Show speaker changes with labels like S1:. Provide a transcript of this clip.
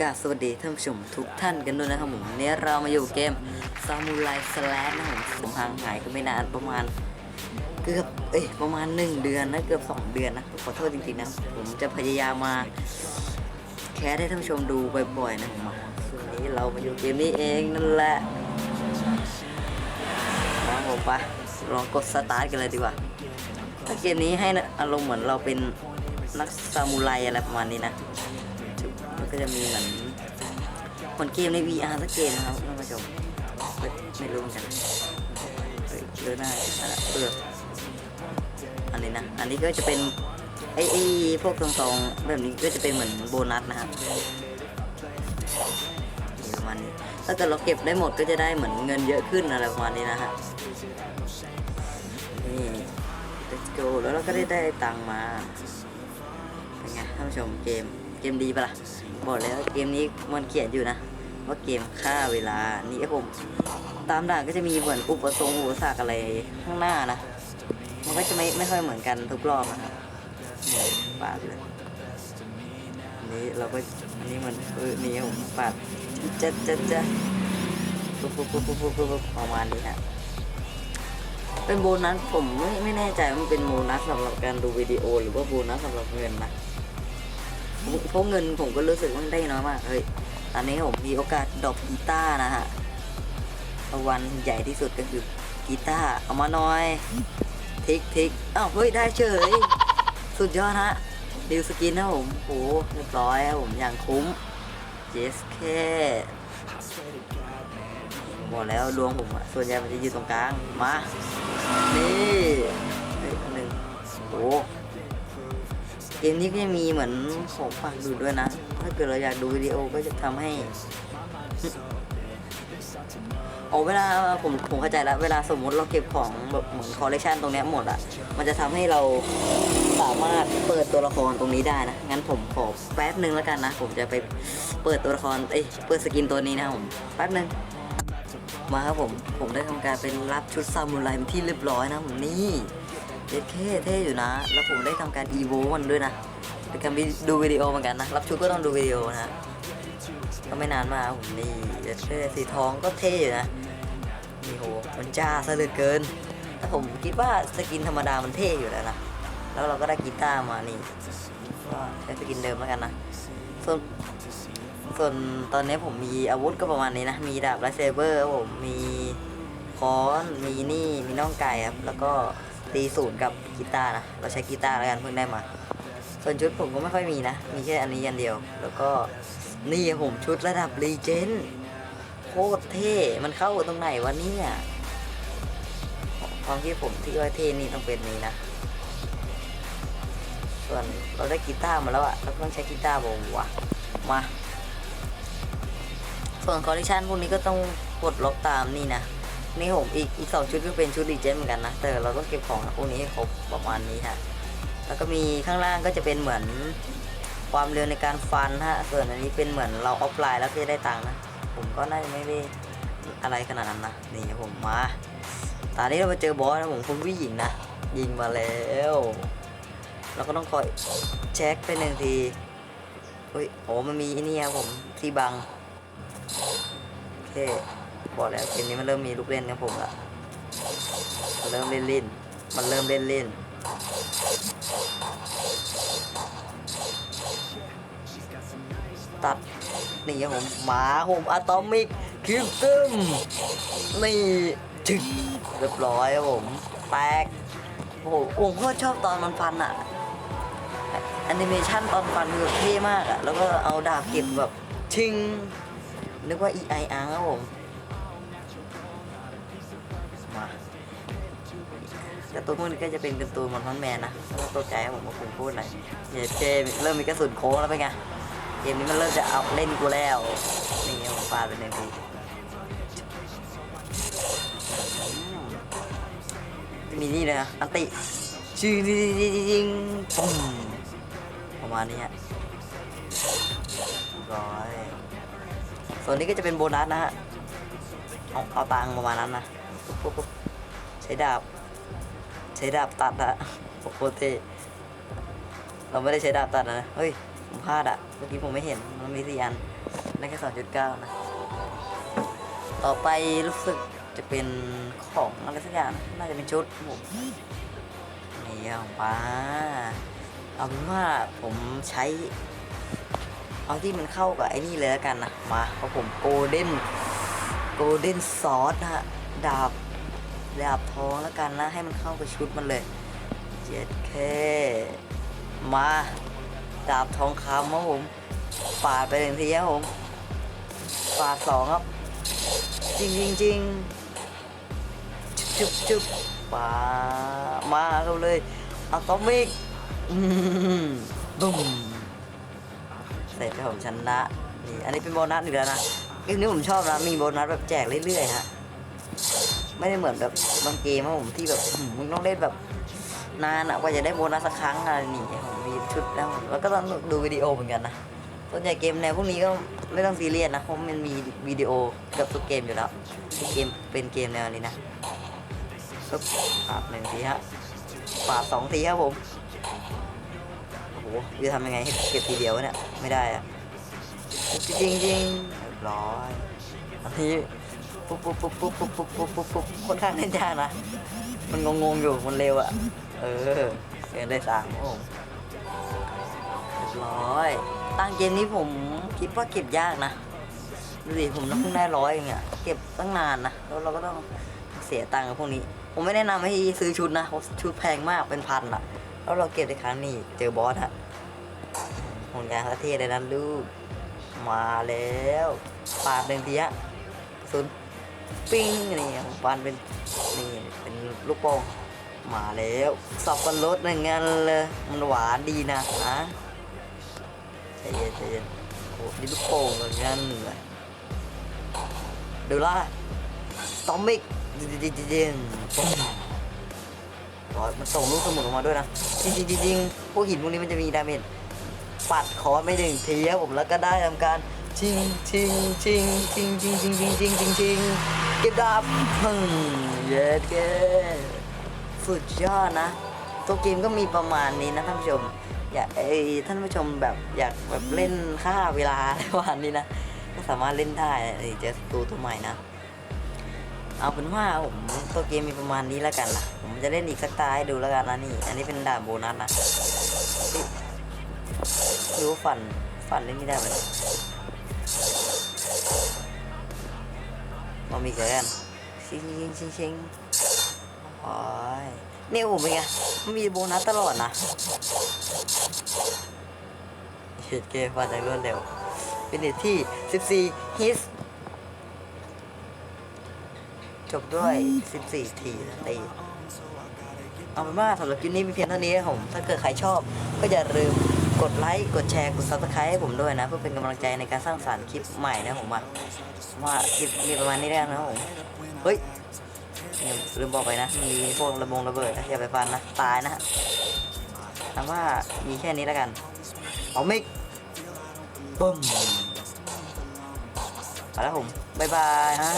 S1: กาสวัสดีท่านผู้ชมทุกท่านกันด้วยนะครับผมวันนี้เรามาอยู่เกมซามูไรสแลนนะครับผมผมห่างหายกันไม่นานประมาณเกือบเอ้ยประมาณ 1 เดือนนะเกือบ 2 เดือนนะขอโทษจริงๆนะผมจะพยายามมาแคสให้ท่านผู้ชมดูบ่อยๆนะผมมาส่วนนี้เรามาอยู่เกมนี้เองนั่นแหละนะผมไปลองกดสตาร์ทกันเลยดีกว่าถ้าเกมนี้ให้อารมณ์เหมือนเราเป็นนักซามูไรอะไรประมาณนี้นะ ก็จะมีเหมือนเหมือนเกมใน VR สักเกมนะครับท่านผู้ชมไม่รู้เหมือนกันเฮ้ยเลือหน้าอะเอออันนี้นะอันนี้ก็จะเป็นไอ้ไอ้พวกซองๆแบบนี้ก็จะเป็นเหมือนโบนัสนะครับประมาณนี้ถ้าเกิดเราเก็บได้หมดก็จะได้เหมือนเงินเยอะขึ้นอะไรประมาณนี้นะฮะนี่ let's go แล้วเราก็ได้ได้ตังมาเป็นไงท่านผู้ชมเกม กมดีปะล่ะบอกแล้วเกมนี้มันเขียนอยู่นะ ว่าเกมฆ่าเวลานี่ผมตามด่านก็จะมีเหมือนอุปสงค์อุปสรรคอะไรข้างหน้านะ มันก็จะไม่ไม่ค่อยเหมือนกันทุกรอบนะครับปาดเลยนนี้เราก็อันนี้มันเออนี่ผมปาดจะจะจะปุ๊บปุ๊บปุ๊บปุ๊บปุ๊บปุ๊บประมาณนี้ฮะเป็นโบนัสผมไม่ไม่แน่ใจว่ามันเป็นโบนัสสำหรับการดูวิดีโอหรือว่าโบนัสสำหรับเงินนะ เพราะเงินผมก็รู้สึกว่าได้น้อยมากเฮ้ยตอนนี้ผมมีโอกาสดรอปกีตาร์นะฮะรางวัลใหญ่ที่สุดก็คือกีตาร์เอามาหน่อย ทิกทิกอ้าวเฮ้ยได้เฉย สุดยอดฮะดิวสกินนะผมโหเรียบร้อยครับผมอย่างคุ้มเจสแค่บอกแล้วดวงผมอะส่วนใหญ่มันจะอยู่ตรงกลาง มา นี่อันหนึ่งโหเก มนี้ก็จะมีเหมือนของฝากดูด้วยนะ ถ้าเกิดเราอยากดูวิดีโอก็จะทำให้โอ้เวลาผมผมเข้าใจแล้ว เวลาสมมุติเราเก็บของแบบเหมือนคอลเลกชันตรงนี้หมดอะ มันจะทำให้เราสามารถเปิดตัวละครตรงนี้ได้นะ งั้นผมขอแป๊บหนึ่งแล้วกันนะ ผมจะไปเปิดตัวละคร เอ้ย เปิดสกินตัวนี้นะผม แป๊บหนึ่งมาครับผม ผมได้ทำการเป็นรับชุดซามูไรที่เรียบร้อยนะผมนี่ เท่เท่เท่อยู่นะ แล้วผมได้ทำการอีโวมันด้วยนะเป็นการดูวิดีโอเหมือนกันนะ รับชุดก็ต้องดูวิดีโอนะก็ไม่นานมาผมนี่เท่เท่สีทองก็เท่อยู่นะนี่โหมันจ้าซะเหลือเกินแต่ผมคิดว่าสกินธรรมดามันเท่อยู่แล้วนะแล้วเราก็ได้กีตาร์มานี่ก็ใช้สกินเดิมแล้วกันนะส่วนส่วนตอนนี้ผมมีอาวุธก็ประมาณนี้นะ มีดาบไลท์เซเบอร์ครับผมมีค้อนมีนี่มีน่องไก่ครับแล้วก็ ตีศูนย์กับกีตาร์นะ เราใช้กีตาร์แล้วกันเพิ่งได้มา ส่วนชุดผมก็ไม่ค่อยมีนะ มีแค่อันนี้อันเดียว แล้วก็นี่ผมชุดระดับรีเจนโคตรเท่ มันเข้าตรงไหนวะเนี่ยความที่ผมที่ว่าเท่นี่ต้องเป็นนี้นะ ส่วนเราได้กีตาร์มาแล้วอะเราต้องใช้กีตาร์ผมวะมา ส่วนคอลเลคชันพวกนี้ก็ต้องกดล็อกตามนี่นะ นี่ผมอีกอีกสองชุดก็เป็นชุดรีเจนเหมือนกันนะ แต่เราต้องเก็บของพวกนี้ให้ครบประมาณนี้ฮะ แล้วก็มีข้างล่างก็จะเป็นเหมือนความเร็วในการฟันฮะ ส่วนอันนี้เป็นเหมือนเราออฟไลน์แล้วก็จะได้ตังค์นะ ผมก็น่าจะไม่ได้อะไรขนาดนั้นนะ นี่ผมมาตอนนี้เรามาเจอบอสนะผมคุณผู้หญิงนะ ยิงมาแล้วเราก็ต้องคอยเช็คไปหนึ่งทีเฮ้ยโอ้มันมีนี่ครับผมที่บัง โอเค บอกแล้วเกมนี้มันเริ่มมีลูกเล่นกับผมละมันเริ่มเล่นเล่นมันเริ่มเล่นเล่นตัดนี่ครับผมหมาผมอะตอมิกคิวซึมนี่จึกเรียบร้อยครับผมแตกโอ้โหผมก็ชอบตอนมันฟันอะแอนิเมชันตอนฟันคือแบบเท่มากอะแล้วก็เอาดาบเก็บแบบชิงนึกว่า EIR ครับผม มาการ์ตูนพวกนี้ก็จะเป็นการ์ตูนมอนทอนแมนนะแล้วตัวใจครับผมก็ผมพูดหน่อยเยเกมเริ่มมีกระสุนโค้งแล้วเป็นไงเกมนี้มันเริ่มจะเอาเล่นกูแล้วนี่ผมฟาดไปหนึ่งทีมจะมีนี่เลยนะอันติชิงจิงจิงจิงปุ้มประมาณนี้ฮะร้อยส่วนนี้ก็จะเป็นโบนัสนะฮะเอาเอาตังประมาณนั้นนะ ใช้ดาบ ใช้ดาบตัดอะโอ้โหเท่เราไม่ได้ใช้ดาบตัดนะ เฮ้ย ผมพลาดอะเมื่อกี้ผมไม่เห็น มันมีสี่อันได้แค่สองจุดเก้านะ ต่อไปรู้สึกจะเป็นของอะไรสักอย่าง น่าจะเป็นชุดผมนี่ของป้าเอาเป็นว่าผมใช้ เอาที่มันเข้ากับไอ้นี่เลยแล้วกันนะ มาเพราะผมโกลเด้นโกลเด้นซอสนะฮะ ดาบดาบทองแล้วกันนะ ให้มันเข้ากับชุดมันเลยเจ็ดเคมาดาบทองคำครับผมปาดไปหนึ่งทีครับผมปาดสองครับ จริงจริงจริงจุบจุบปามาเขาเลยอะตอมิกบุ้มเสร็จผมชนะนี่อันนี้เป็นโบนัสอีกแล้วนะเกมนี้ผมชอบนะมีโบนัสแบบแจกเรื่อยๆฮะ ไม่ได้เหมือนแบบบางเกมครับผมที่แบบมึงต้องเล่นแบบนานอะกว่าจะได้โบนัสสักครั้งอะไรนี่ผมมีชุดแล้วแล้วก็ต้องดูวิดีโอเหมือนกันนะส่วนใหญ่เกมแนวพวกนี้ก็ไม่ต้องซีเรียสนะเพราะมันมีวิดีโอเกับทุกเกมอยู่แล้วที่เกมเป็นเกมแนวนี้นะปึ๊บปาดหนึ่งทีฮะปาดสองทีครับผมโอ้โหจะทำยังไงให้เก็บทีเดียวเนี่ยไม่ได้อะจริงจริงจริงเรียบร้อยอันนี้ ปุ๊บปุ๊บปุ๊บปุ๊บปุ๊บปุ๊บปุ๊บปุ๊บปุ๊บค่อนข้างเล่นยากนะ มันงงๆอยู่มันเร็วอะเออเกินได้สามครับผมเรียบร้อย ตั้งเกมนี้ผมคิดว่าเก็บยากนะดูดิผมนับเพิ่งได้ร้อยเองอะเก็บตั้งนานนะแล้วเราก็ต้องเสียตังค์กับพวกนี้ ผมไม่แนะนำให้ซื้อชุดนะชุดแพงมากเป็นพันอะแล้วเราเก็บในครั้งนี้เจอบอสฮะห่วงยางประเทศเลยนะลูกมาแล้วปาดหนึ่งทีฮะศูน ปิ้งนี่ผมปานเป็นนี่เป็นลูกโป่งมาแล้วสับกันรถหนึ่งงันเลยมันหวานดีนะฮะใจเย็นใจเย็นโอ้นี่ลูกโป่งเหมือนกันเลยดูล่ะตอมิกจริงจริงจริงปุ้มร้อยมันส่งลูกสมุนออกมาด้วยนะจริงจริงจริงพวกหินพวกนี้มันจะมีดาเมจปัดคอไม่ถึงทีครับผมแล้วก็ได้ทำการ ชิงชิงชิงชิงชิงชิงชิงชิงชิงชิงเก็บดาบฮึ่มเย็ดเก้สุดยอดนะ ตัวเกมก็มีประมาณนี้นะท่านผู้ชม อยากไอ้ท่านผู้ชมแบบอยากแบบเล่นค่าเวลาอะไรประมาณนี้นะ ก็สามารถเล่นได้เจอตัวตัวใหม่นะ เอาเป็นว่าผมตัวเกมมีประมาณนี้แล้วกันนะผมจะเล่นอีกสักตาให้ดูแล้วกันนะนี่ อันนี้เป็นด่านโบนัสนะเฮ้ยดูว่าฟันฟันเล่นไม่ได้ไหม มามีเกันชิงชิงชิงชิงโอ้ยนี่ผมเป็นไงมันมีโบนัสตลอดนะเฮ็ดเกมมาจากรวดเร็ว เป็นเนตที่ 14 ฮิตจบด้วย 14 ทีตีเอาเป็นว่าสำหรับคลิปนี้มีเพียงเท่านี้ครับผม ถ้าเกิดใครชอบก็อย่าลืม กดไลค์ กดแชร์ กด subscribe ให้ผมด้วยนะ เพื่อเป็นกำลังใจในการสร้างสรรค์คลิปใหม่นะผมว่าว่าคลิปมีประมาณนี้แล้วนะผม เฮ้ยลืมบอกไปนะ มีพวกระบงระเบิดนะอย่าไปฟันนะ ตายนะฮะถามว่ามีแค่นี้แล้วกัน เอามิกบึ้มมาแล้วผม บ๊ายบายฮะ